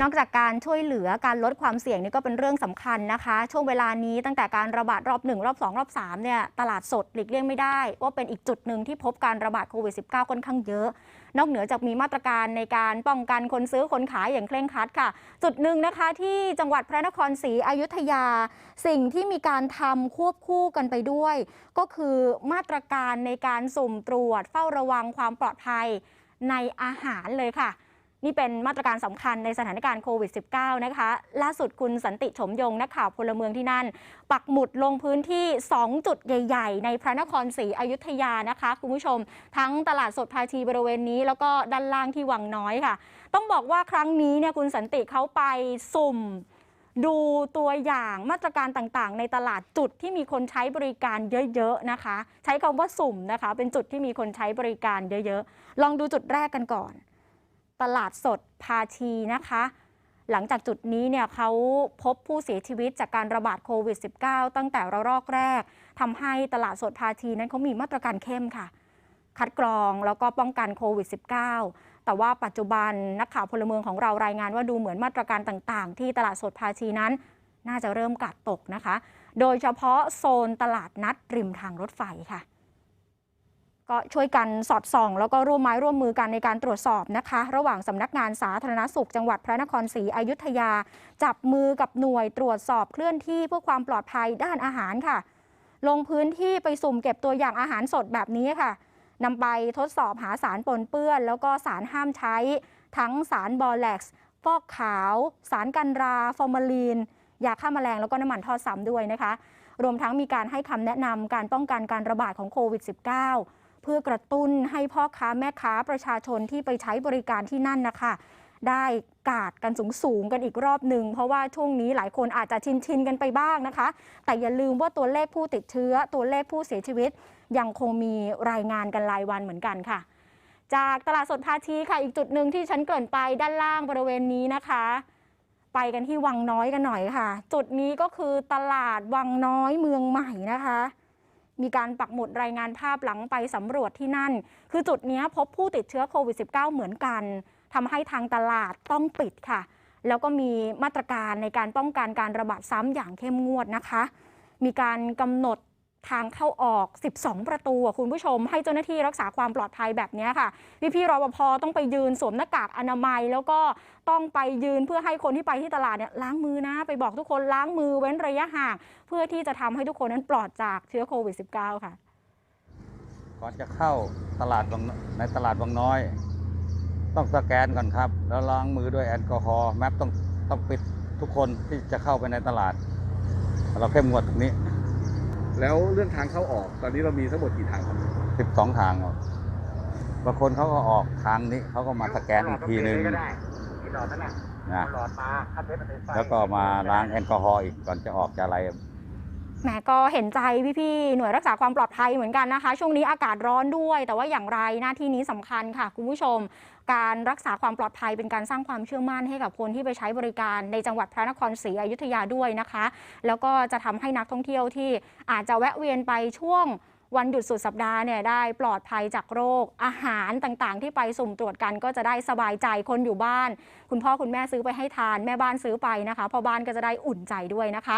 นอกจากการช่วยเหลือการลดความเสี่ยงนี่ก็เป็นเรื่องสำคัญนะคะ ช่วงเวลานี้ตั้งแต่การระบาดรอบ1รอบ2รอบ3เนี่ยตลาดสดหลีกเลี่ยงไม่ได้ ว่าเป็นอีกจุดหนึ่งที่พบการระบาดโควิด -19 ค่อนข้างเยอะ นอกเหนือจากมีมาตรการในการป้องกันคนซื้อคนขายอย่างเคร่งครัดค่ะ จุดหนึ่งนะคะที่จังหวัดพระนครศรีอยุธยา สิ่งที่มีการทำควบคู่กันไปด้วย ก็คือมาตรการในการสุ่มตรวจเฝ้าระวังความปลอดภัยในอาหารเลยค่ะ นี่เป็นมาตรการสำคัญในสถานการณ์โควิด -19 นะคะ ล่าสุดคุณสันติชมยงนักข่าวพลเมืองที่นั่น ปักหมุดลงพื้นที่ 2 จุดใหญ่ ๆ ในพระนครศรีอยุธยานะคะ คุณผู้ชม ทั้งตลาดสดภาชีบริเวณนี้ แล้วก็ด้านล่างที่วังน้อยค่ะ ต้องบอกว่าครั้งนี้เนี่ยคุณสันติเขาไปสุ่มดูตัวอย่างมาตรการต่างๆ ในตลาดจุดที่มีคนใช้บริการเยอะๆนะคะ ใช้คำว่าสุ่มนะคะ เป็นจุดที่มีคนใช้บริการเยอะๆ ลองดูจุดแรกกันก่อน ตลาดสดภาชีนะคะ หลังจากจุดนี้เนี่ยเขาพบผู้เสียชีวิตจากการระบาดโควิด -19 ตั้งแต่ระลอกแรกทำให้ตลาดสดภาชีนั้นเขามีมาตรการเข้มค่ะ คัดกรองแล้วก็ป้องกันโควิด -19 แต่ว่าปัจจุบันนักข่าวพลเมืองของเรารายงานว่าดูเหมือนมาตรการต่าง ๆ ที่ตลาดสดภาชีนั้น น่าจะเริ่มกัดตกนะคะ โดยเฉพาะโซนตลาดนัดริมทางรถไฟค่ะ ก็ช่วยกันสอดส่อง แล้วก็ร่วมไม้ร่วมมือกันในการตรวจสอบนะคะ ระหว่างสำนักงานสาธารณสุข จังหวัดพระนครศรีอยุธยา จับมือกับหน่วยตรวจสอบเคลื่อนที่เพื่อความปลอดภัยด้านอาหารค่ะ ลงพื้นที่ไปสุ่มเก็บตัวอย่างอาหารสดแบบนี้ค่ะนำไปทดสอบหาสารปนเปื้อน แล้วก็สารห้ามใช้ ทั้งสารบอแล็กซ์ฟอกขาว สารกันรา ฟอร์มาลีน ยาฆ่าแมลงแล้วก็น้ำมันทอดซ้ำด้วยนะคะ รวมทั้งมีการให้คำแนะนำการป้องกันการระบาดของโควิด -19 เพื่อกระตุ้นให้พ่อค้าแม่ค้าประชาชนที่ไปใช้บริการที่นั่นนะคะ ได้กาดกันสูงสูงๆกันอีกรอบหนึ่งเพราะว่าช่วงนี้หลายคนอาจจะชินชินๆกันไปบ้างนะคะ แต่อย่าลืมว่าตัวเลขผู้ติดเชื้อ ตัวเลขผู้เสียชีวิต ยังคงมีรายงานกันรายวันเหมือนกันค่ะ จากตลาดสดภาชีค่ะ อีกจุดหนึ่งที่ฉันเกริ่นไปด้านล่างบริเวณนี้นะคะไปกันที่วังน้อยกันหน่อยค่ะ จุดนี้ก็คือตลาดวังน้อยเมืองใหม่นะคะ มีการปักหมุดรายงานภาพหลังไปสำรวจที่นั่น คือจุดนี้พบผู้ติดเชื้อโควิด -19 เหมือนกันทำให้ทางตลาดต้องปิดค่ะ แล้วก็มีมาตรการในการป้องกันการระบาดซ้ำอย่างเข้มงวดนะคะ มีการกำหนด ทางเข้าออก 12 ประตูอะคุณผู้ชม ให้เจ้าหน้าที่รักษาความปลอดภัยแบบนี้ค่ะ พี่พี่ๆรปภต้องไปยืนสวมหน้ากากอนามัย แล้วก็ต้องไปยืนเพื่อให้คนที่ไปที่ตลาดเนี่ยล้างมือนะ ไปบอกทุกคนล้างมือเว้นระยะห่าง เพื่อที่จะทำให้ทุกคนนั้นปลอดจากเชื้อโควิด -19 ค่ะ ก่อนจะเข้าตลาดในตลาดบางน้อย ต้องสแกนก่อนครับ แล้วล้างมือด้วยแอลกอฮอล์แมปต้องต้องปิดทุกคนที่จะเข้าไปในตลาด เราเข้มงวดตรงนี้ แล้วเรื่องทางเข้าออก ตอนนี้เรามีทั้งหมดกี่ทางครับ12ทางครับบางคนเขาก็ออกทางนี้เขาก็มาสแกนอีกทีนึงก็ได้กี่หลอดนั่นน่ะนะเอาหลอดมาคัดเทปมันเป็นไฟแล้วก็มาล้างแอลกอฮอล์อีกก่อนจะออกจะอะไร แหมก็เห็นใจพี่ๆหน่วยรักษาความปลอดภัยเหมือนกันนะคะ ช่วงนี้อากาศร้อนด้วย แต่ว่าอย่างไรหน้าที่นี้สำคัญค่ะ คุณผู้ชม การรักษาความปลอดภัยเป็นการสร้างความเชื่อมั่นให้กับคนที่ไปใช้บริการในจังหวัดพระนครศรีอยุธยาด้วยนะคะ แล้วก็จะทำให้นักท่องเที่ยวที่อาจจะแวะเวียนไปช่วงวันหยุดสุดสัปดาห์เนี่ยได้ปลอดภัยจากโรค อาหารต่างๆ ที่ไปสุ่มตรวจกันก็จะได้สบายใจคนอยู่บ้าน คุณพ่อคุณแม่ซื้อไปให้ทานแม่บ้านซื้อไปนะคะพ่อบ้านก็จะได้อุ่นใจด้วยนะคะ